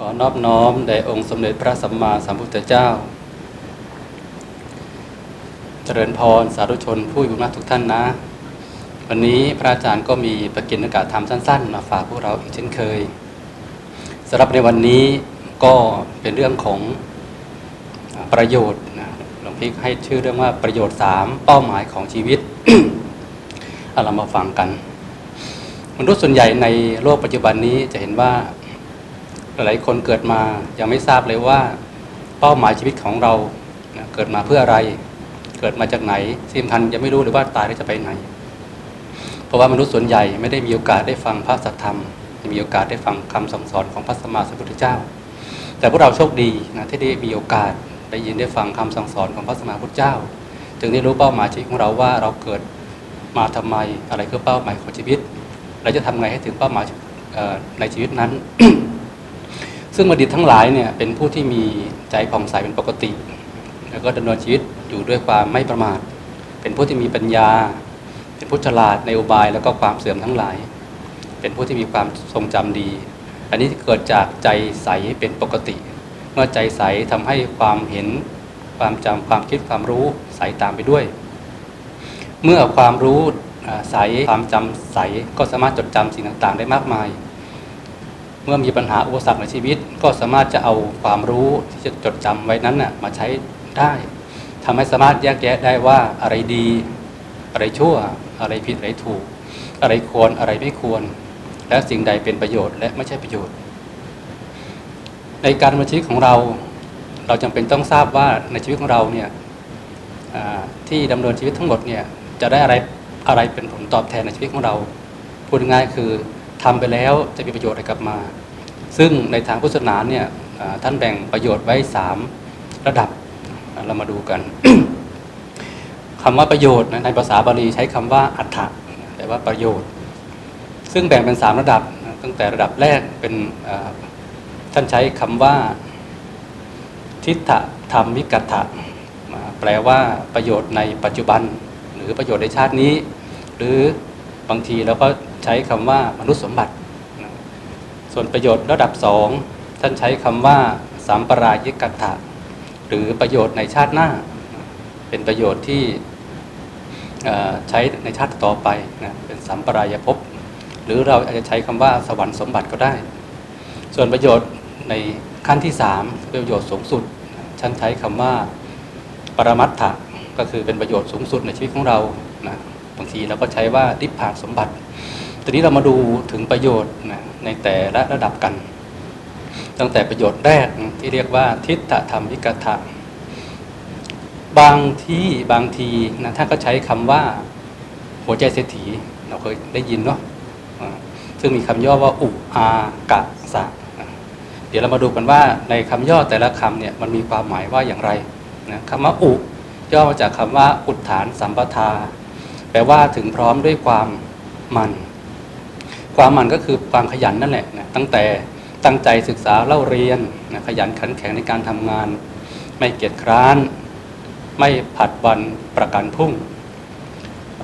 ขอนอบน้อมแด่องค์สมเด็จพระสัมมาสัมพุทธเจ้า เจริญพรสาธุชนผู้อยู่มากทุกท่านนะ วันนี้พระอาจารย์ก็มีประกินอากาศธรรมสั้นๆ มาฝากพวกเราอีกเช่นเคยสำหรับในวันนี้ก็เป็นเรื่องของประโยชน์นะหลวงพี่ให้ชื่อเรื่องว่าประโยชน์ 3 เป้าหมายของชีวิตเอาเรามาฟังกันมนุษย์ส่วนใหญ่ในโลกปัจจุบันนี้จะเห็นว่า หลายคนเกิดมายังไม่ทราบเลยว่า เป้าหมายชีวิตของเรานะเกิดมาเพื่ออะไร เกิดมาจากไหนที่สำคัญยังไม่รู้เลยว่าตายแล้วจะไปไหน เพราะว่ามนุษย์ส่วนใหญ่ไม่ได้มีโอกาสได้ฟังพระสัทธรรมไม่มีโอกาสได้ฟังคำสั่งสอนของพระสัมมาสัมพุทธเจ้า แต่พวกเราโชคดีนะที่ได้มีโอกาสได้ยินได้ฟังคำสั่งสอนของพระสัมมาพุทธเจ้า จึงได้รู้เป้าหมายชีวิตของเราว่าเราเกิดมาทำไมอะไรคือเป้าหมายของชีวิต เราจะทำไงให้ถึงเป้าหมายในชีวิตนั้น ซึ่งบัณฑิตทั้งหลายเนี่ยเป็นผู้ที่มีใจผ่องใสเป็นปกติ แล้วก็ดำเนินชีวิตอยู่ด้วยความไม่ประมาท เป็นผู้ที่มีปัญญา เป็นผู้ฉลาดในอุบายแล้วก็ความเสื่อมทั้งหลาย เป็นผู้ที่มีความทรงจำดี อันนี้เกิดจากใจใสเป็นปกติ เมื่อใจใสทำให้ความเห็นความจำความคิดความรู้ใสตามไปด้วย เมื่อความรู้ใสความจำใสก็สามารถจดจำสิ่งต่างๆ ได้มากมาย เมื่อมีปัญหาอุปสรรคในชีวิต ก็สามารถจะเอาความรู้ที่จะจดจำไว้นั้นน่ะมาใช้ได้ทำให้สามารถแยกแยะได้ว่าอะไรดี อะไรชั่ว อะไรผิดอะไรถูก อะไรควรอะไรไม่ควร และสิ่งใดเป็นประโยชน์และไม่ใช่ประโยชน์ ในการดำเนินชีวิตของเรา เราจำเป็นต้องทราบว่าในชีวิตของเราเนี่ยที่ดำเนินชีวิตทั้งหมดเนี่ยจะได้อะไรอะไรเป็นผลตอบแทนในชีวิตของเราพูดง่ายคือ ทำไปแล้วจะมีประโยชน์อะไรกลับมา ซึ่งในทางพุทธศาสนาเนี่ยท่านแบ่งประโยชน์ไว้สามระดับเรามาดูกันคำว่าประโยชน์ในภาษาบาลีใช้คำว่าอัฏฐะแปลว่าประโยชน์ ซึ่งแบ่งเป็นสามระดับ ตั้งแต่ระดับแรกเป็นท่านใช้คำว่าทิฏฐธรรมวิกัตถะแปลว่าประโยชน์ในปัจจุบัน หรือประโยชน์ในชาตินี้ หรือ บางทีเราก็ใช้คำว่ามนุษย์สมบัติ ส่วนประโยชน์ระดับสองท่านใช้คำว่าสัมปรายิกัตถะหรือประโยชน์ในชาติหน้า เป็นประโยชน์ที่ใช้ในชาติต่อไปนะเป็นสัมปรายภพหรือเราอาจจะใช้คำว่าสวรรค์สมบัติก็ได้ ส่วนประโยชน์ในขั้นที่สามประโยชน์สูงสุดท่านใช้คำว่าปรมัตถะก็คือเป็นประโยชน์สูงสุดในชีวิตของเรานะ บางทีเราก็ใช้ว่าดิพพานสมบัติ ทีนี้เรามาดูถึงประโยชน์นะในแต่ละระดับกัน ตั้งแต่ประโยชน์แรกที่เรียกว่าทิฏฐธรรมวิกถะบางที่บางทีนะท่านก็ใช้คำว่าหัวใจเศรษฐีเราเคยได้ยินเนาะซึ่งมีคำย่อว่าอุอากะสะเดี๋ยวเรามาดูกันว่าในคำย่อแต่ละคำเนี่ยมันมีความหมายว่าอย่างไรนะคำว่าอุย่อมาจากคำว่าอุทฐานสัมปทา ลว่าถึงพร้อมด้วยความมัน ความมันก็คือความขยันนั่นแหละนะตั้งแต่ตั้งใจศึกษาเล่าเรียนนะขยันขันแข็งในการทำงาน ไม่เกียจคร้าน ไม่ผัดวันประกันพุ่ง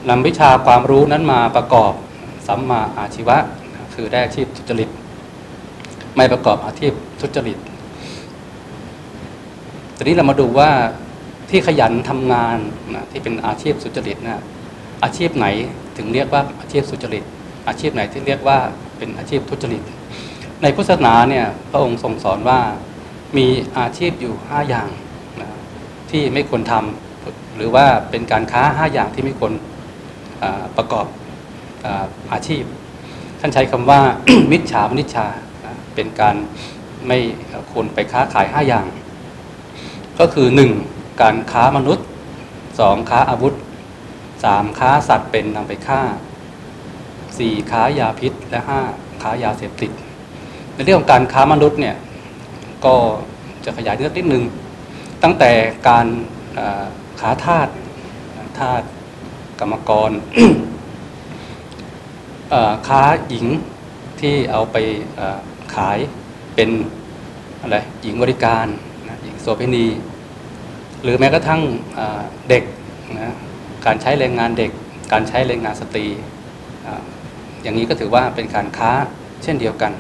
นำวิชาความรู้นั้นมาประกอบสัมมาอาชีวะ คือได้อาชีพทุจริต ไม่ประกอบอาชีพทุจริตทีนี้เรามาดูว่าที่ขยันทำงานนะที่เป็นอาชีพสุจริตนะ อาชีพไหนถึงเรียกว่าอาชีพสุจริต อาชีพไหนที่เรียกว่าเป็นอาชีพทุจริต ในพุทธศาสนาเนี่ยพระองค์ทรงสอนว่ามีอาชีพอยู่ห้าอย่างนะที่ไม่ควรทำหรือว่าเป็นการค้าห้าอย่างที่ไม่ควรประกอบอาชีพ ท่านใช้คำว่ามิจฉามนิชาเป็นการไม่ควรไปค้าขายห้าอย่าง ก็คือหนึ่งการค้ามนุษย์สองค้าอาวุธ สามค้าสัตว์เป็นนำไปฆ่าสี่ค้ายาพิษและห้าค้ายาเสพติด ในเรื่องของการค้ามนุษย์เนี่ยก็จะขยายเรื่องนิดนึง ตั้งแต่การค้าทาสทาสกรรมกรค้าหญิงที่เอาไปขายเป็นอะไรหญิงบริการหญิงโสเภณี หรือแม้กระทั่งเด็กนะ การใช้แรงงานเด็ก การใช้แรงงานสตรี อย่างนี้ก็ถือว่าเป็นการค้าเช่นเดียวกัน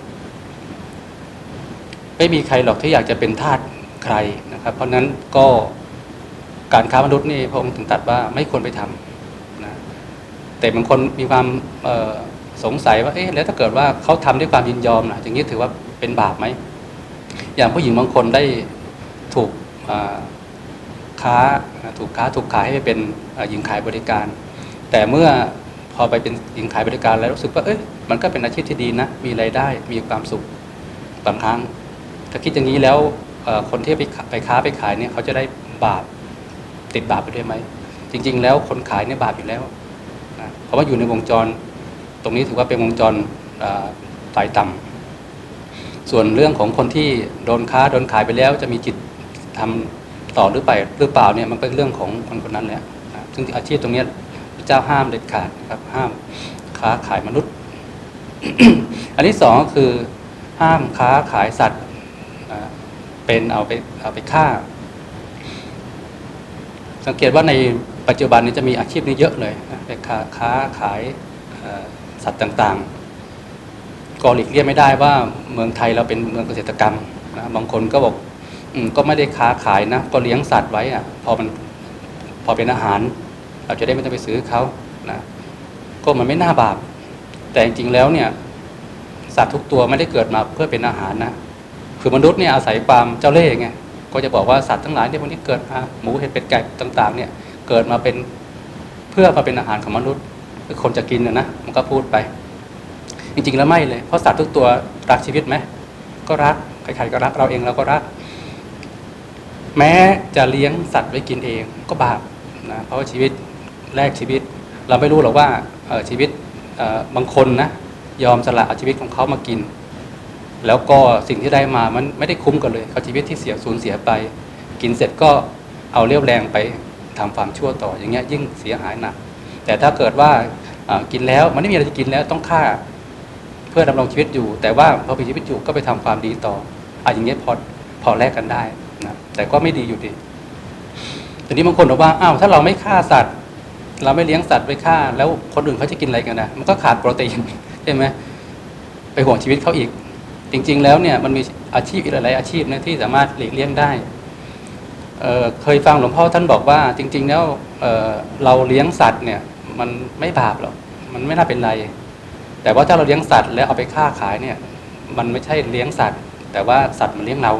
ไม่มีใครหรอกที่อยากจะเป็นทาสใครนะครับ เพราะนั้นก็การค้ามนุษย์นี่พระองค์ถึงตัดว่าไม่ควรไปทำนะแต่บางคนมีความสงสัยว่าเอ๊ะแล้วถ้าเกิดว่าเขาทำด้วยความยินยอมนะอย่างนี้ถือว่าเป็นบาปไหมอย่างผู้หญิงบางคนได้ถูก ค้าถูกค้าถูกขายให้ไปเป็นหญิงขายบริการ แต่เมื่อพอไปเป็นหญิงขายบริการแล้วรู้สึกว่าเอ้ยมันก็เป็นอาชีพที่ดีนะ มีรายได้มีความสุขบางครั้ง ถ้าคิดอย่างนี้แล้วคนที่ไปไปค้าไปขายเนี่ยเขาจะได้บาปติดบาปไปด้วยไหมจริง ๆ แล้วคนขายเนี่ยบาปอยู่แล้วนะเพราะว่าอยู่ในวงจร ตรงนี้ถือว่าเป็นวงจรสายต่ำส่วนเรื่องของคนที่โดนค้าโดนขายไปแล้ว จะมีจิตทำ ต่อหรือไปหรือเปล่าเนี่ยมันเป็นเรื่องของคนคนนั้นแหละซึ่งอาชีพตรงนี้พระเจ้าห้ามเด็ดขาดนะครับห้ามค้าขายมนุษย์ อันที่สองก็คือห้ามค้าขายสัตว์เป็นเอาไปเอาไปฆ่า สังเกตว่าในปัจจุบันนี้จะมีอาชีพนี้เยอะเลยไปค้าค้าขายสัตว์ต่างๆก็หลีกเลี่ยงไม่ได้ว่าเมืองไทยเราเป็นเมืองเกษตรกรรมนะบางคนก็บอก ก็ไม่ได้ค้าขายนะ ก็เลี้ยงสัตว์ไว้อะพอมันพอเป็นอาหาร เราจะได้ไม่ต้องไปซื้อเขานะก็มันไม่น่าบาป แต่จริงๆแล้วเนี่ย สัตว์ทุกตัวไม่ได้เกิดมาเพื่อเป็นอาหารนะคือมนุษย์เนี่ยอาศัยความเจ้าเล่ห์ไงก็จะบอกว่าสัตว์ทั้งหลายเนี่ยพวกนี้เกิดมาหมูเห็ดเป็ดไก่ต่าง ๆ เนี่ย เกิดมาเป็นเพื่อมาเป็นอาหารของมนุษย์คือคนจะกินนะนะมันก็พูดไป จริงๆแล้วไม่เลย เพราะสัตว์ทุกตัวรักชีวิตไหมก็รักใครๆก็รักเราเองเราก็รัก แม้จะเลี้ยงสัตว์ไว้กินเองก็บาปนะเพราะว่าชีวิตแลกชีวิต เราไม่รู้หรอกว่าชีวิตบางคนนะยอมสละเอาชีวิตของเขามากิน แล้วก็สิ่งที่ได้มามันไม่ได้คุ้มกันเลยเขาชีวิตที่เสียสูญเสียไป กินเสร็จก็เอาเรี่ยวแรงไปทำความชั่วต่ออย่างเงี้ยยิ่งเสียหายหนักแต่ถ้าเกิดว่ากินแล้วมันไม่มีอะไรจะกินแล้วต้องฆ่าเพื่อดำรงชีวิตอยู่ แต่ว่าพอมีชีวิตอยู่ก็ไปทำความดีต่ออะอย่างเงี้ยพอพอแลกกันได้ แต่ก็ไม่ดีอยู่ดีทีนี้บางคนบอกว่าอ้าวถ้าเราไม่ฆ่าสัตว์ เราไม่เลี้ยงสัตว์ไปฆ่า แล้วคนอื่นเขาจะกินอะไรกันนะมันก็ขาดโปรตีนใช่ไหมไปห่วงชีวิตเขาอีก จริง ๆ แล้วเนี่ยมันมีอาชีพอีกหลายอาชีพนะที่สามารถหลีกเลี่ยงได้เเคยฟังหลวงพ่อท่านบอกว่า จริง ๆ แล้วเเราเลี้ยงสัตว์เนี่ย มันไม่บาปหรอกมันไม่น่าเป็นไร แต่ว่าถ้าเราเลี้ยงสัตว์แล้วเอาไปฆ่าขายเนี่ย มันไม่ใช่เลี้ยงสัตว์ แต่ว่าสัตว์มันเลี้ยงเรา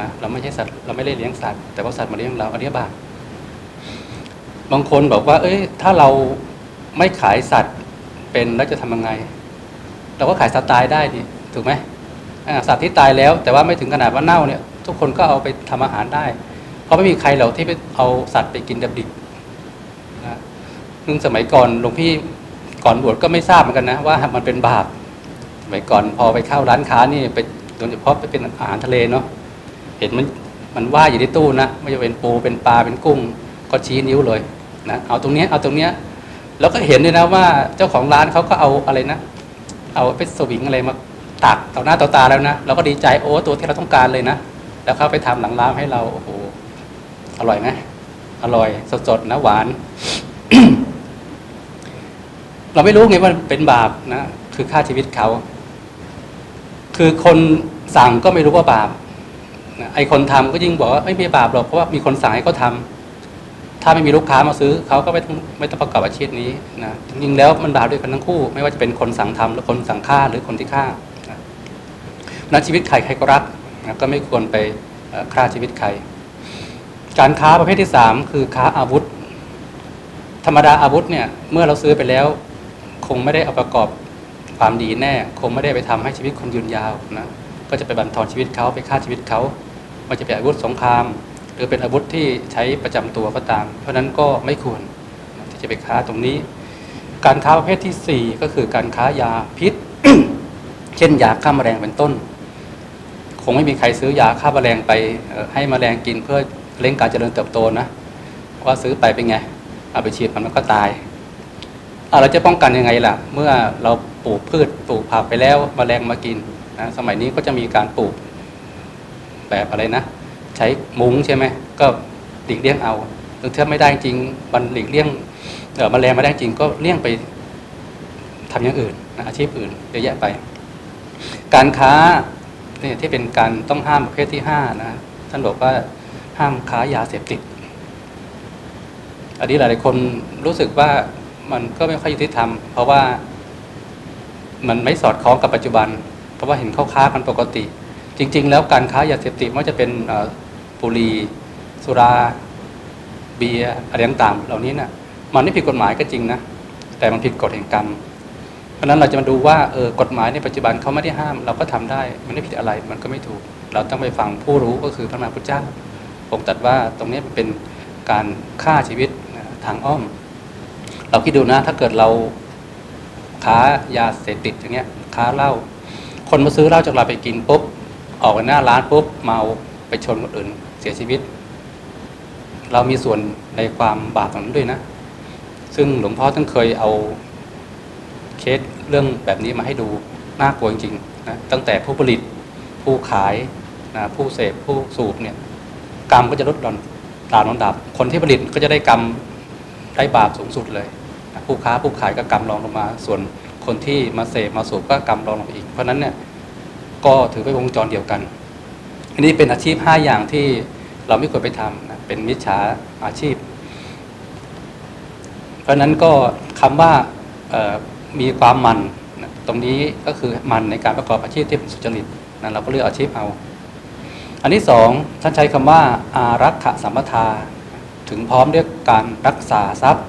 นะเราไม่ใช่สัตว์เราไม่ได้เลี้ยงสัตว์แต่ว่าสัตว์มาเลี้ยงเราอันนี้บาปบางคนบอกว่า เอ้ย ถ้าเราไม่ขายสัตว์เป็นแล้วจะทำยังไง เราก็ขายสัตว์ตายได้ดิถูกไหมสัตว์ที่ตายแล้ว แต่ว่าไม่ถึงขนาดว่าเน่าเนี่ย ทุกคนก็เอาไปทำอาหารได้ เพราะไม่มีใครหรอกที่ไปเอาสัตว์ไปกินดับดิบนะซึ่งสมัยก่อนหลวงพี่ก่อนบวชก็ไม่ทราบเหมือนกันนะว่ามันเป็นบาปสมัยก่อนพอไปเข้าร้านค้านี่ไปโดยเฉพาะไปเป็นอาหารทะเลเนาะ เห็นมันมันว่าอยู่ในตู้นะไม่ว่าจะเป็นปูเป็นปลาเป็นกุ้ง ก็ชี้นิ้วเลยนะเอาตรงเนี้ยเอาตรงเนี้ยแล้วก็เห็นด้วยนะว่าเจ้าของร้านเขาก็เอาอะไรนะ เอาเป็นสวิงอะไรมาตักต่อหน้าต่อตาแล้วนะเราก็ดีใจโอ้ตัวที่เราต้องการเลยนะแล้วเขาไปทำหลังร้านให้เราโอ้โหอร่อยไหมอร่อยสดๆนะหวาน เราไม่รู้ไงว่าเป็นบาปนะคือฆ่าชีวิตเขา คือคนสั่งก็ไม่รู้ว่าบาป ไอคนทำก็ยิ่งบอกว่าไม่มีบาปหรอกเพราะว่ามีคนสั่งให้เขาทำถ้าไม่มีลูกค้ามาซื้อเขาก็ไม่ต้องไม่ต้องประกอบอาชีพนี้นะจริงๆแล้วมันบาปด้วยกันทั้งคู่ ไม่ว่าจะเป็นคนสั่งทำหรือคนสั่งฆ่าหรือคนที่ฆ่านะนั้นชีวิตใครใครก็รักนะก็ไม่ควรไปฆ่าชีวิตใคร การค้าประเภทที่สามคือค้าอาวุธ ธรรมดาอาวุธเนี่ยเมื่อเราซื้อไปแล้ว คงไม่ได้เอาประกอบความดีแน่ คงไม่ได้ไปทำให้ชีวิตคนยืนยาวนะก็จะไปบั่นทอนชีวิตเขาไปฆ่าชีวิตเขา มันจะเป็นอาวุธสงคราม หรือเป็นอาวุธที่ใช้ประจำตัวก็ตาม เพราะฉะนั้นก็ไม่ควรที่จะไปค้าตรงนี้ การค้าประเภทที่สี่ก็คือการค้ายาพิษ เช่นยาฆ่าแมลงเป็นต้น คงไม่มีใครซื้อยาฆ่าแมลงไปให้แมลงกินเพื่อเร่งการเจริญเติบโตนะว่าซื้อไปเป็นไงเอาไปฉีดมันมันก็ตายเราจะป้องกันยังไงล่ะ เมื่อเราปลูกพืชปลูกผักไปแล้วมแมลงมากินนะสมัยนี้ก็จะมีการปลูก แบบอะไรนะ ใช้มุ้งใช่ไหมก็หลีกเลี่ยงเอาหรือถ้าไม่ได้จริงมันหลีกเลี่ยงเออมาแมลงไม่ได้จริงก็เลี่ยงไปทำอย่างอื่นนะอาชีพอื่นเยอะแยะไป การค้าเนี่ยที่เป็นการต้องห้ามประเภทที่ห้านะท่านบอกว่าห้ามค้ายาเสพติด อันนี้หลาย ๆ คนรู้สึกว่ามันก็ไม่ค่อยยุติธรรม เพราะว่ามันไม่สอดคล้องกับปัจจุบัน เพราะว่าเห็นเขาค้ากันปกติ จริง ๆ แล้วการค้ายาเสพติดไม่ว่าจะเป็นเอ่อบุรีสุรา เบียร์อะไรต่างๆเหล่านี้นะ่ะมันไม่ผิดกฎหมายก็จริงนะแต่มันผิดกฎแห่งกรรมเพราะนั้นเราจะมาดูว่าเออกฎหมายในปัจจุบันเขาไม่ได้ห้าม เราก็ทำได้มันไม่ผิดอะไรมันก็ไม่ถูก เราต้องไปฟังผู้รู้ก็คือพระมหาพุทธเจ้าผมตัดว่าตรงนี้มันเป็นการฆ่าชีวิตทางอ้อม เราคิดดูนะ ถ้าเกิดเราค้ายาเสพติดอย่างเงี้ยค้าเหล้าคนมาซื้อเหล้าจากเราไปกินปุ๊บ ออกไปหน้าร้านปุ๊บเมาไปชนคนอื่นเสียชีวิต เรามีส่วนในความบาปตรงนั้นด้วยนะ ซึ่งหลวงพ่อท่านเคยเอาเคสเรื่องแบบนี้มาให้ดูน่ากลัวจริงๆนะตั้งแต่ผู้ผลิตผู้ขายนะผู้เสพผู้สูบเนี่ยกรรมก็จะลดหย่อนตามลำดับ คนที่ผลิตก็จะได้กรรมได้บาปสูงสุดเลยนะผู้ค้าผู้ขายก็กรรมรองลงมา ส่วนคนที่มาเสพมาสูบก็กรรมรองลงมาอีก เพราะนั้นเนี่ย ก็ถือเป็นวงจรเดียวกัน อันนี้เป็นอาชีพห้าอย่างที่เราไม่ควรไปทำนะเป็นมิจฉาอาชีพ เพราะนั้นก็คำว่ามีความมันนะตรงนี้ก็คือมันในการประกอบอาชีพที่เป็นสุจริตนะเราก็เลือกอาชีพเอา อันที่สองท่านใช้คำว่า อารักขสัมปทา ถึงพร้อมด้วยการรักษาทรัพย์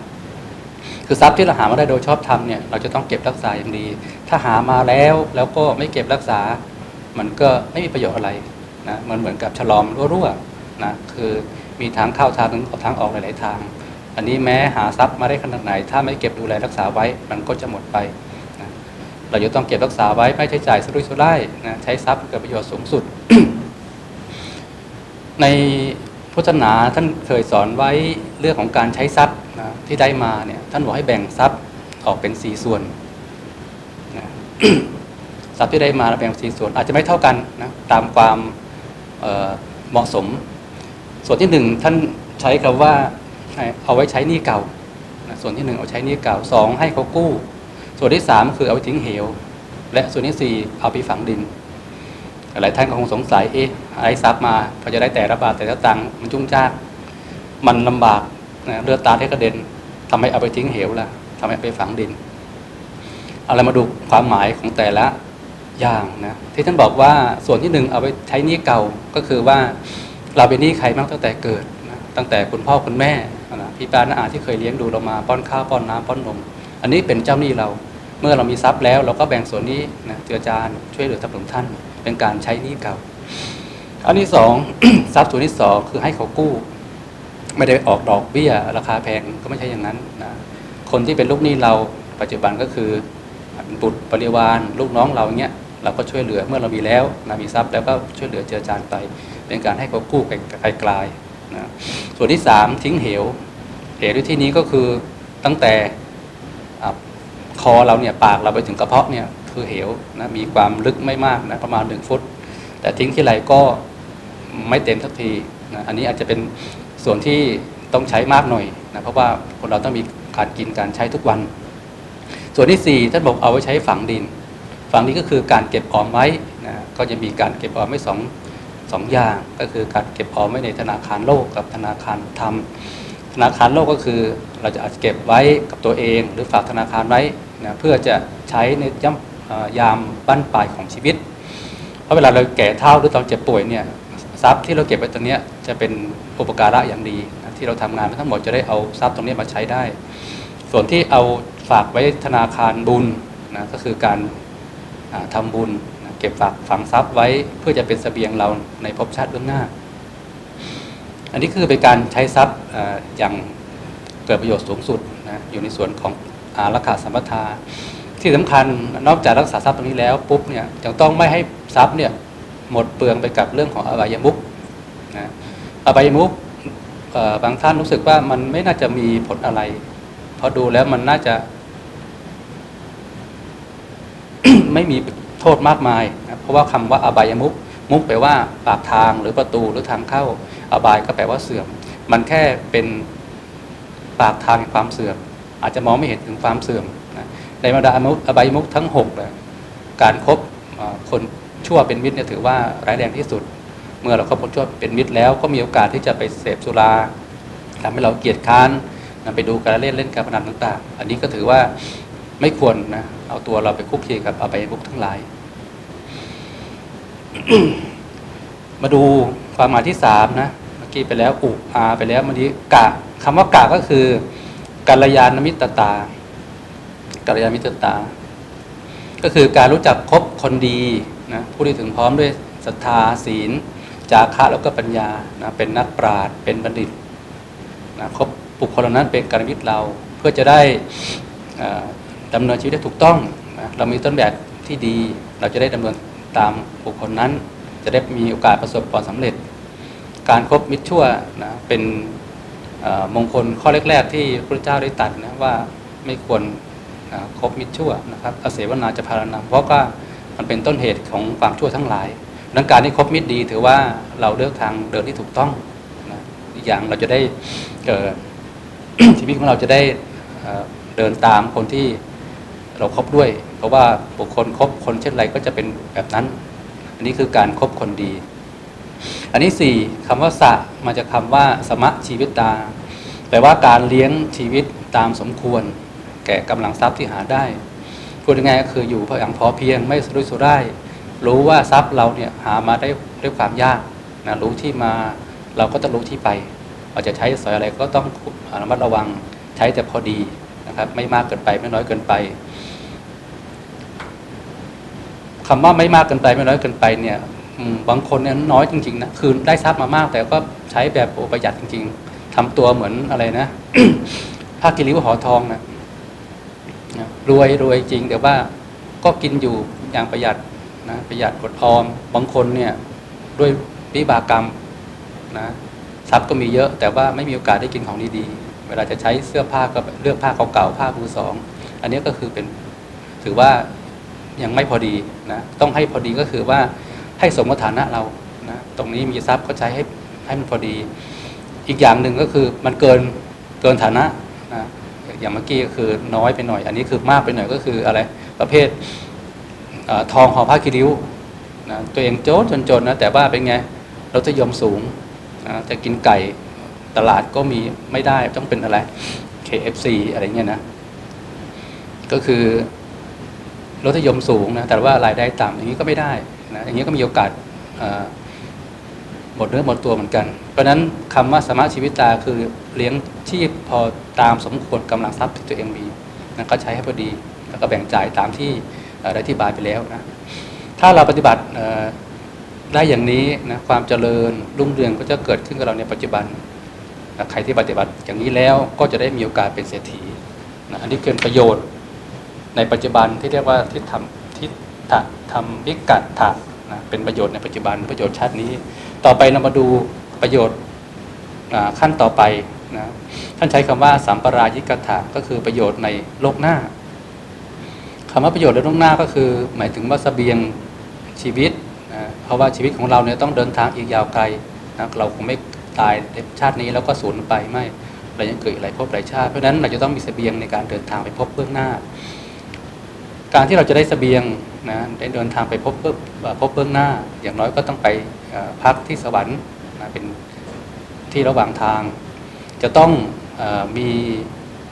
คือทรัพย์ที่เราหามาได้โดยชอบธรรมเนี่ยเราจะต้องเก็บรักษาอย่างดี ถ้าหามาแล้วแล้วก็ไม่เก็บรักษา มันก็ไม่มีประโยชน์อะไรนะมันเหมือนกับฉลอมรั่วๆนะคือมีทางเข้าทางนึงทางออกหลายๆทาง อันนี้แม้หาทรัพย์มาได้ขนาดไหน ถ้าไม่เก็บดูแลรักษาไว้มันก็จะหมดไปนะเราจะต้องเก็บรักษาไว้ไม่ใช้จ่ายสุรุ่ยสุร่ายนะใช้ทรัพย์เกิดประโยชน์สูงสุด ในพุทธศาสนาท่านเคยสอนไว้เรื่องของการใช้ทรัพย์นะที่ได้มาเนี่ยท่านบอกให้แบ่งทรัพย์ออกเป็นสี่ส่วนนะ ทรัพย์ที่ได้มาแบ่งสี่ส่วน อาจจะไม่เท่ากันนะตามความเเหมาะสม ส่วนที่หนึ่งท่านใช้คำว่าเอาไว้ใช้หนี้เก่านะส่วนที่หนึ่งเอาใช้หนี้เก่าสองให้เขากู้ ส่วนที่สามคือเอาไปทิ้งเหว และส่วนที่สี่เอาไปฝังดินหลายท่านก็คงสงสัยเอ๊ะอะไรทรัพย์มาพอจะได้แต่ละบาทแต่ละตังค์มันจุ้งจ้ากมันลำบากนะเลือดตาที่กระเด็นทำไมเอาไปทิ้งเหวล่ะทำไมเอาไปฝังดิน เอาเรามาดูความหมายของแต่ละ อย่างนะที่ท่านบอกว่าส่วนที่หนึ่งเอาไปใช้หนี้เก่าก็คือว่าเราเป็นหนี้ใครบ้างตั้งแต่เกิดนะตั้งแต่คุณพ่อคุณแม่นะพี่ป้าน้าอาที่เคยเลี้ยงดูเรามาป้อนข้าวป้อนน้ำป้อนนม อันนี้เป็นเจ้าหนี้เราเมื่อเรามีทรัพย์แล้ว เราก็แบ่งส่วนนี้นะเจือจานช่วยเหลือทรัพย์ของท่าน เป็นการใช้หนี้เก่า อันที่สองทรัพย์ส่วนที่สองคือให้เขากู้ ไม่ได้ออกดอกเบี้ยราคาแพงก็ไม่ใช่อย่างนั้นนะคนที่เป็นลูกหนี้เราปัจจุบันก็คือบุตรบริวารลูกน้องเราเงี้ย เราก็ช่วยเหลือเมื่อเรามีแล้วนะมีทรัพย์แล้วก็ช่วยเหลือเจือจานไป เป็นการให้เขากู้ไกลๆนะส่วนที่สามทิ้งเหว เหวที่นี้ก็คือตั้งแต่คอเราเนี่ยปากเราไปถึงกระเพาะเนี่ยคือเหวนะมีความลึกไม่มากนะประมาณหนึ่งฟุต แต่ทิ้งที่ไรก็ไม่เต็มสักทีนะอันนี้อาจจะเป็นส่วนที่ต้องใช้มากหน่อยนะเพราะว่าคนเราต้องมีการกินการใช้ทุกวัน ส่วนที่สี่ท่านบอกเอาไว้ใช้ฝังดิน ฝั่งดินก็คือการเก็บออมไว้นะก็จะมีการเก็บออมไว้สองสองอย่าง ก็คือการเก็บออมไว้ในธนาคารโลกกับธนาคารธรรม ธนาคารโลกก็คือเราจะอาจเก็บไว้กับตัวเอง หรือฝากธนาคารไว้นะเพื่อจะใช้ในย่ำยามบั้นปลายของชีวิต เพราะเวลาเราแก่เฒ่าหรือตอนเจ็บป่วยเนี่ยทรัพย์ที่เราเก็บไว้ตรงเนี้ยจะเป็นอุปการะอย่างดีนะที่เราทำงานมาทั้งหมดจะได้เอาทรัพย์ตรงนี้มาใช้ได้ ส่วนที่เอาฝากไว้ธนาคารบุญนะก็คือการ อ่าทำบุญเก็บฝากฝังทรัพย์ไว้เพื่อจะเป็นเสบียงเราในภพชาติเบื้องหน้า อันนี้คือเป็นการใช้ทรัพย์อย่างเกิดประโยชน์สูงสุดนะอยู่ในส่วนของอารักขาสัมปทา ที่สำคัญนอกจากรักษาทรัพย์ตรงนี้แล้วปุ๊บเนี่ยยังต้องไม่ให้ทรัพย์เนี่ยหมดเปลืองไปกับเรื่องของอบายมุขนะอบายมุขเอ่อบางท่านรู้สึกว่ามันไม่น่าจะมีผลอะไร เพราะดูแล้วมันน่าจะ ไม่มีโทษมากมายนะเพราะว่าคำว่าอบายมุขมุขแปลว่าปากทางหรือประตูหรือทางเข้าอบายก็แปลว่าเสื่อม มันแค่เป็นปากทางแห่งความเสื่อม อาจจะมองไม่เห็นถึงความเสื่อมนะในบรรดาอบายมุขทั้งหกนะการครบคนชั่วเป็นมิตรเนี่ยถือว่าร้ายแรงที่สุด เมื่อเราคบคนชั่วเป็นมิตรแล้ว ก็มีโอกาสที่จะไปเสพสุราทำให้เราเกลียดค้านไปดูการเล่นเล่นการพนันต่าง ๆ อันนี้ก็ถือว่าไม่ควรนะ เอาตัวเราไปคุกคีกับอบายมุขทั้งหลาย มาดูความหมายที่สามนะ เมื่อกี้ไปแล้วอุอาไปแล้วเมื่อกี้กะคำว่ากะก็คือกัลยาณมิตรตากัลยาณมิตรตา ก็คือการรู้จักคบคนดีนะผู้ที่ถึงพร้อมด้วยศรัทธาศีล จาคะแล้วก็ปัญญานะเป็นนักปราชญ์เป็นบัณฑิตนะคบบุคคลเหล่านั้นเป็นการมิตรเรา เพื่อจะได้อ่อ ดำเนินชีวิตได้ถูกต้อง เรามีต้นแบบที่ดี เราจะได้ดำเนินตามบุคคลนั้น จะได้มีโอกาสประสบความสำเร็จ การครบมิตรชั่วนะเป็นมงคลข้อแรกๆที่พระเจ้าได้ตัดนะว่าไม่ควรนะคบมิตรชั่วนะครับอเสวนาจะพารณาเพราะว่ามันเป็นต้นเหตุของความชั่วทั้งหลายดังการที่คบมิตรดีถือว่าเราเลือกทางเดินที่ถูกต้องนะอีกอย่างเราจะได้เกิดชีวิตของเราจะได้เดินตามคนที่ เราครบด้วย เพราะว่าบุคคลคบคนเช่นไรก็จะเป็นแบบนั้น อันนี้คือการครบคนดี อันที่สี่คำว่าสะมาจากคำว่า สมะชีวิตตาแปลว่าการเลี้ยงชีวิตตามสมควร แก่กำลังทรัพย์ที่หาได้พูดยังไงก็คืออยู่เพื่ออย่างพอเพียงไม่สุรุ่ยสุร่ายรู้ว่าทรัพย์เราเนี่ยหามาได้ด้วยความยากนะรู้ที่มาเราก็ต้องรู้ที่ไป เราจะใช้สอยอะไรก็ต้องระมัดระวังใช้แต่พอดี นะครับไม่มากเกินไปไม่น้อยเกินไปคำว่าไม่มากเกินไปไม่น้อยเกินไปเนี่ยบางคนเนี่ยน้อยจริงๆนะคือได้ทรัพย์มามาก แต่ก็ใช้แบบโอประหยัดจริง ๆทำตัวเหมือนอะไรนะผ้ากิริวหอทองนะนะรวยรวยจริงแต่ว่าก็กินอยู่อย่างประหยัดนะประหยัดอดออมบางคนเนี่ยด้วยวิบากกรรมนะทรัพย์ก็มีเยอะ แต่ว่าไม่มีโอกาสได้กินของดีๆ เวลาจะใช้เสื้อผ้าก็เลือกผ้าเก่าๆผ้ามือสอง อันนี้ก็คือเป็นถือว่ายังไม่พอดีนะต้องให้พอดีก็คือว่าให้สมฐานะเรานะตรงนี้มีทรัพย์ก็ใช้ให้ให้มันพอดี อีกอย่างหนึ่งก็คือมันเกินเกินฐานะนะอย่างเมื่อกี้ก็คือน้อยไปหน่อย อันนี้คือมากไปหน่อยก็คืออะไรประเภทอทองห่อผ้าคีริ้วนะตัวเองโจนจนๆนะแต่ว่าเป็นไงเรสนิยอมสูงนะจะกินไก่ ตลาดก็มีไม่ได้ต้องเป็นอะไร KFC อะไรเงี้ยนะ ก็คือรสนิยมสูงนะ แต่ว่ารายได้ต่ำอย่างนี้ก็ไม่ได้นะอย่างนี้ก็มีโอกาสหมดเนื้อหมดตัวเหมือนกัน เพราะนั้นคำว่าสมาชีวิตาคือเลี้ยงชีพพอตามสมควรกำลังทรัพย์ที่ตัวเองมีนะก็ใช้ให้พอดีแล้วก็แบ่งจ่ายตามที่อ่อได้ที่บายไปแล้วนะถ้าเราปฏิบัติได้อย่างนี้นะความเจริญรุ่งเรืองก็จะเกิดขึ้นกับเราในปัจจุบัน ใครที่ปฏิบัติอย่างนี้แล้วก็จะได้มีโอกาสเป็นเศรษฐีนะอันนี้เป็นประโยชน์ในปัจจุบันที่เรียกว่าทิฏฐทิฏฐธรรมวิกัตถะนะเป็นประโยชน์ในปัจจุบันประโยชน์ชาตินี้ ต่อไปเรามาดูประโยชน์ขั้นต่อไปนะท่านใช้คำว่าสัมปรายิกถะก็คือประโยชน์ในโลกหน้าคำว่าประโยชน์ในโลกหน้าก็คือ หมายถึงว่าเสบียงชีวิตนะเพราะว่าชีวิตของเราเนี่ยต้องเดินทางอีกยาวไกลนะเราคงไม่ ตายในชาตินี้แล้วก็สูญไปไม่เรายังเกิดอีกหลายภพหลายชาติเพราะฉะนั้นเราจะต้องมีเสบียงในการเดินทางไปพบเบื้องหน้า การที่เราจะได้เสบียงนะได้เดินทางไปพบเบื้องเอ่อพบเบื้องหน้า อย่างน้อยก็ต้องไปพักที่สวรรค์นะเป็นที่ระหว่างทาง จะต้องอมี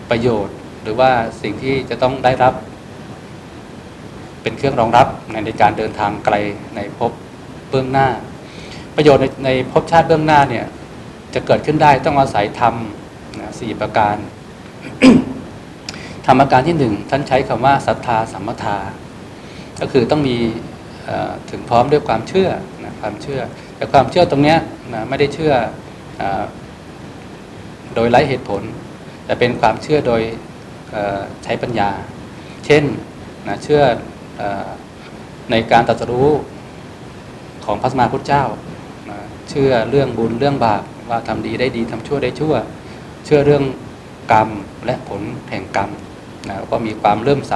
ประโยชน์ หรือว่าสิ่งที่จะต้องได้รับ เป็นเครื่องรองรับในในการเดินทางไกลในภพเบื้องหน้า ประโยชน์ในในภพชาติเบื้องหน้าเนี่ย จะเกิดขึ้นได้ต้องอาศัยธรรมนะสี่ประการธรรมการที่หนึ่งท่านใช้คำว่าศรัทธาสัมมทา ก็คือต้องมีถึงพร้อมด้วยความเชื่อนะความเชื่อ แต่ความเชื่อตรงเนี้ยนะไม่ได้เชื่ออโดยไร้เหตุผล แต่เป็นความเชื่อโดยใช้ปัญญา เช่นนะเชื่อเออในการตรัสรู้ของพระสมมาพุทธเจ้านะเชื่อเรื่องบุญเรื่องบาป ว่าทำดีได้ดีทำชั่วได้ชั่ว เชื่อเรื่องกรรมและผลแห่งกรรมนะแล้วก็มีความเลื่มใส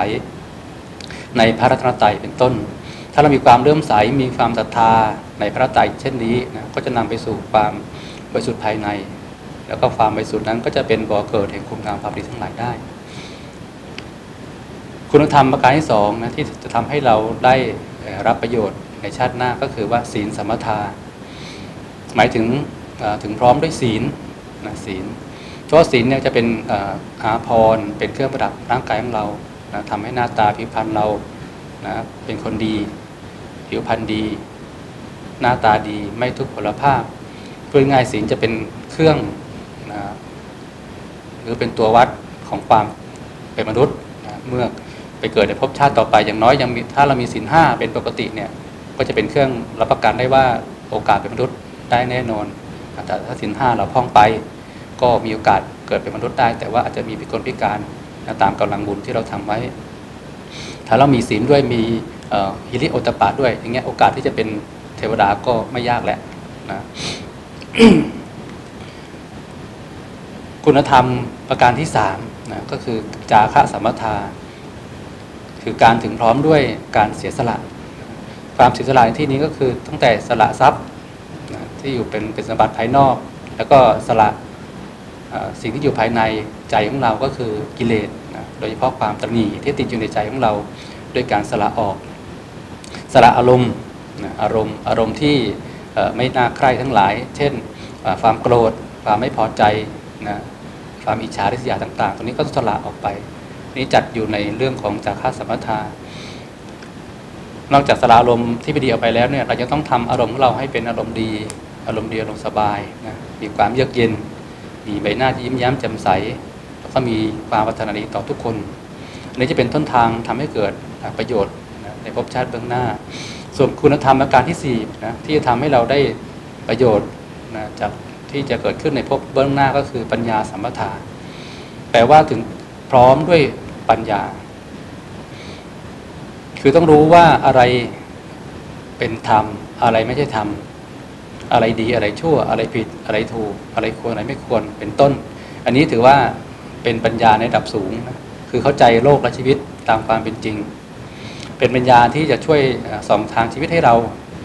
ในพระรัตนตรัยเป็นต้น ถ้าเรามีความเลื่มใสมีความศรัทธาในพระรัตรัยเช่นนี้นะก็จะนำไปสู่ความบริสุทธิ์ภายใน แล้วก็ความบริสุทธิ์นั้นก็จะเป็นบ่อเกิดแห่งคุณงามความดีทั้งหลายได้ คุณธรรมประการที่สองนะที่จะทำให้เราได้รับประโยชน์ในชาติหน้าก็คือว่าศีลสมถะหมายถึง ถึงพร้อมด้วยศีลนะศีลเพราะศีลเนี่ยจะเป็นอาภรณ์เป็นเครื่องประดับร่างกายของเรานะทำให้หน้าตาผิวพรรณเรานะเป็นคนดี ผิวพรรณดี หน้าตาดีไม่ทุกพลภาพพูดง่ายศีลจะเป็นเครื่องนะหรือเป็นตัววัดของความเป็นมนุษย์นะเมื่อไปเกิดในภพชาติต่อไปอย่างน้อยยังถ้าเรามีศีลห้าเป็นปกติเนี่ยก็จะเป็นเครื่องรับประกันได้ว่าโอกาสเป็นมนุษย์ได้แน่นอน แต่ถ้าศีลห้าเราพ่องไป ก็มีโอกาสเกิดเป็นมนุษย์ได้ แต่ว่าอาจจะมีพิกลพิการนะตามกำลังบุญที่เราทำไว้ ถ้าเรามีศีลด้วยมีฮิริโอตปาด้วย อย่างเงี้ยโอกาสที่จะเป็นเทวดาก็ไม่ยากแหละนะคุณธรรมประการที่สามนะก็คือจาคะสัมมทา คือการถึงพร้อมด้วยการเสียสละ ความเสียสละในที่นี้ก็คือตั้งแต่สละทรัพย์ ที่อยู่เป็นเป็นสมบัติภายนอก แล้วก็สละสิ่งที่อยู่ภายในใจของเราก็คือกิเลสนะโดยเฉพาะความตระหนี่ที่ติดอยู่ในใจของเราด้วยการสละออก สละอารมณ์อารมณ์อารมณ์ที่ไม่น่าใคร่ทั้งหลาย เช่นความโกรธความไม่พอใจนะความอิจฉาริษยาต่าง ๆ ตรงนี้ก็ต้องสละออกไป นี่จัดอยู่ในเรื่องของจาคะสัมปทานอกจากสละอารมณ์ที่ไม่ดีออกไปแล้วเนี่ยเราจะต้องทำอารมณ์ของเราให้เป็นอารมณ์ดี อารมณ์ดีอารมณ์สบายนะมีความเยือกเย็น มีใบหน้าที่ยิ้มแย้มแจ่มใส แล้วก็มีความปรารถนาดีต่อทุกคนอันนี้จะเป็นต้นทางทำให้เกิดประโยชน์นะในภพชาติเบื้องหน้า ส่วนคุณธรรมอาการที่สี่นะที่จะทำให้เราได้ประโยชน์นะจากที่จะเกิดขึ้นในภพเบื้องหน้าก็คือปัญญาสัมปทาแปลว่าถึงพร้อมด้วยปัญญา คือต้องรู้ว่าอะไรเป็นธรรม อะไรไม่ใช่ธรรม อะไรดีอะไรชั่วอะไรผิดอะไรถูก อะไรควรอะไรไม่ควรเป็นต้น อันนี้ถือว่าเป็นปัญญาในระดับสูงนะคือเข้าใจโลกและชีวิตตามความเป็นจริง เป็นปัญญาที่จะช่วยส่องทางชีวิตให้เรา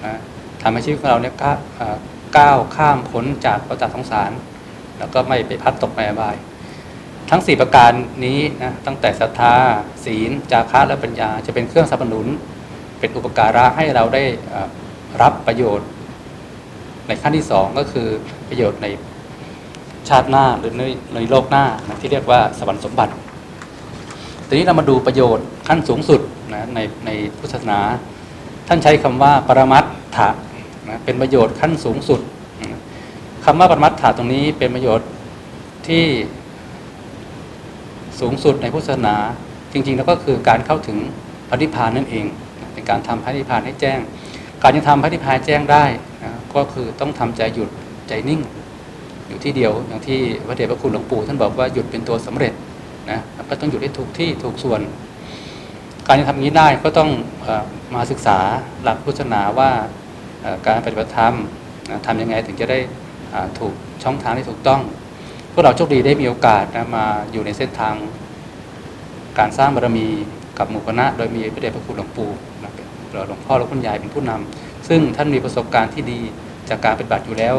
นะทำให้ชีวิตของเราเนี่ยก้าวข้ามพ้นจากวัฏสงสาร แล้วก็ไม่ไปพัดตกในอบาย ทั้ง 4 ประการนี้นะตั้งแต่ศรัทธาศีล จาคะและปัญญาจะเป็นเครื่องสนับสนุน เป็นอุปการะให้เราได้รับประโยชน์ ในขั้นที่สองก็คือประโยชน์ในชาติหน้าหรือในในโลกหน้านะที่เรียกว่าสวรรค์สมบัติ ทีนี้เรามาดูประโยชน์ขั้นสูงสุดนะในในพุทธศาสนา ท่านใช้คำว่าปรมัตถะนะเป็นประโยชน์ขั้นสูงสุดนะคำว่าปรมัตถะตรงนี้เป็นประโยชน์ที่สูงสุดในพุทธศาสนา จริงๆ แล้วก็คือการเข้าถึงพระนิพพานนั่นเอง เป็นการทำพระนิพพานให้แจ้ง การจะทำพระนิพพานแจ้งได้ ก็คือต้องทำใจหยุดใจนิ่ง อยู่ที่เดียวอย่างที่พระเดชพระคุณหลวงปู่ท่านบอกว่าหยุดเป็นตัวสำเร็จนะก็ต้องหยุดให้ถูกที่ถูกส่วน การจะทำอย่างนี้ได้ก็ต้องอมาศึกษาหลักพุทธศาสนาว่าการปฏิบัติธรรมทำยังไงถึงจะได้ถูกช่องทางที่ถูกต้องพวกเราโชคดีได้มีโอกาสนะมาอยู่ในเส้นทาง การสร้างบารมีกับหมู่คณะโดยมีพระเดชพระคุณหลวงปู่หลวงพ่อและคุณยายเป็นผู้นำ ซึ่งท่านมีประสบการณ์ที่ดีจากการปฏิบัติอยู่แล้ว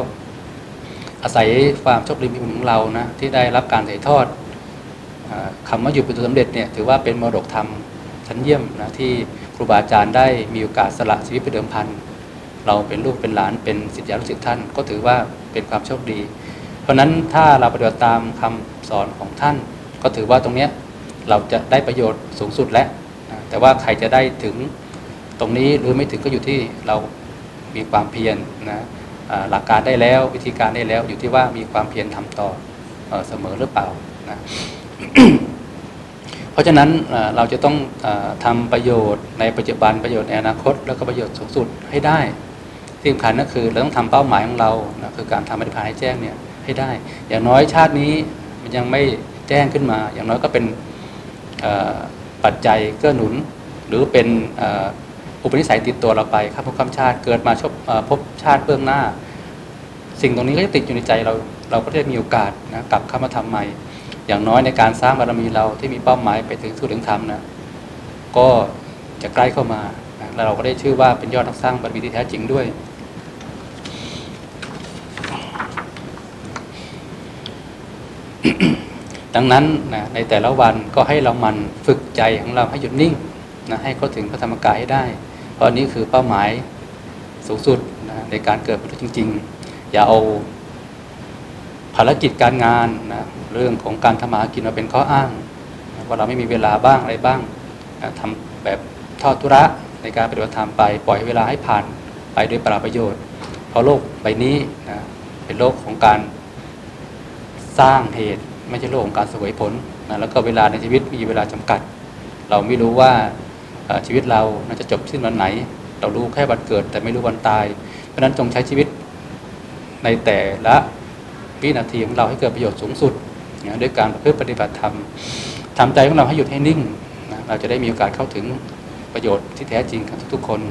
อาศัยความโชคดีมีบุญของเรานะที่ได้รับการถ่ายทอดอาคำว่าหยุดเป็นตัวสำเร็จเนี่ยถือว่าเป็นมรดกธรรมชั้นเยี่ยมนะที่ครูบาอาจารย์ได้มีโอกาสสละชีวิตไปเดิมพันเราเป็นลูกเป็นหลานเป็นศิษยานุศิษย์ท่านก็ถือว่าเป็นความโชคดี เพราะฉะนั้นถ้าเราปฏิบัติตามคำสอนของท่าน ก็ถือว่าตรงเนี้ยเราจะได้ประโยชน์สูงสุดแล้วแต่ว่าใครจะได้ถึง ตรงนี้หรือไม่ถึงก็อยู่ที่เรามีความเพียรนะหลักการได้แล้ววิธีการได้แล้วอยู่ที่ว่ามีความเพียรทำต่อเอเสมอหรือเปล่านะเพราะฉะนั้นเราจะต้องออทำประโยชน์ในปัจจุบันประโยชน์ในอนาคต แล้วก็ประโยชน์สูงสุดให้ได้ที่สำคัญก็คือเราต้องทำเป้าหมายของเรานะคือการทำปฏิภาณให้แจ้งเนี่ยให้ได้ อย่างน้อยชาตินี้มันยังไม่แจ้งขึ้นมา อย่างน้อยก็เป็นปัจจัยเกื้อหนุน หรือเป็น อุปนิสัยติดตัวเราไปครับพบคำชาติเกิดมาชบเอ่อพบชาติเบื้องหน้า สิ่งตรงนี้ก็จะติดอยู่ในใจเราเราก็ได้มีโอกาสนะกลับเข้ามาทำใหม่ อย่างน้อยในการสร้างบารมีเราที่มีเป้าหมายไปถึงสู่ถึงธรรมนะก็จะใกล้เข้ามานะแล้วเราก็ได้ชื่อว่าเป็นยอดนักสร้างบารมีที่แท้จริงด้วยดังนั้นนะในแต่ละวันก็ให้เรามันฝึกใจของเราให้หยุดนิ่งนะให้เข้าถึงพระธรรมกายให้ได้ เพราะนี้คือเป้าหมายสูงสุดนะในการเกิดประโยชน์จริง ๆ อย่าเอาภารกิจการงานนะเรื่องของการทำมาหากินมาเป็นข้ออ้างนะว่าเราไม่มีเวลาบ้างอะไรบ้างนะทำแบบทอดทุระในการปฏิบัติธรรมไปปล่อยเวลาให้ผ่านไปโดยปราประโยชน์ เพราะโลกใบนี้นะเป็นโลกของการสร้างเหตุ ไม่ใช่โลกของการสวยผลนะแล้วก็เวลาในชีวิตมีเวลาจำกัด เราไม่รู้ว่า ชีวิตเราน่าจะจบสิ้นวันไหน เรารู้แค่วันเกิด แต่ไม่รู้วันตาย เพราะฉะนั้นจงใช้ชีวิตในแต่ละวินาทีของเราให้เกิดประโยชน์สูงสุดนะด้วยการประพฤติปฏิบัติธรรมทำใจของเราให้หยุดให้นิ่งนะเราจะได้มีโอกาสเข้าถึงประโยชน์ที่แท้จริงกับทุกๆคน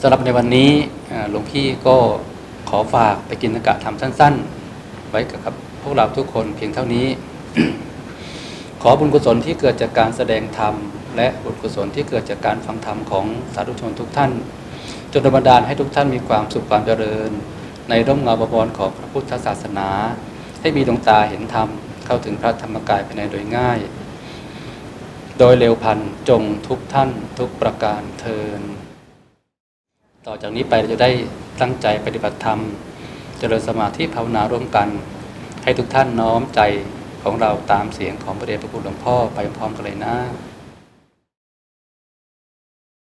สำหรับในวันนี้หลวงพี่ก็ขอฝากไปกินอากาศทำสั้น ๆ ไว้กับพวกเราทุกคนเพียงเท่านี้ ขอบุญกุศลที่เกิดจากการแสดงธรรม และบุญกุศลที่เกิดจากการฟังธรรมของสาธุชนทุกท่าน จนบันดาลให้ทุกท่านมีความสุขความเจริญ ในร่มเงาบวรของพระพุทธศาสนา ให้มีดวงตาเห็นธรรม เข้าถึงพระธรรมกายภายในโดยง่าย โดยเร็วพันจงทุกท่านทุกประการเทินต่อจากนี้ไปเราจะได้ตั้งใจปฏิบัติธรรม เจริญสมาธิภาวนาร่วมกัน ให้ทุกท่านน้อมใจของเราตามเสียงของพระเดชพระคุณหลวงพ่อไปพร้อมกันเลยนะ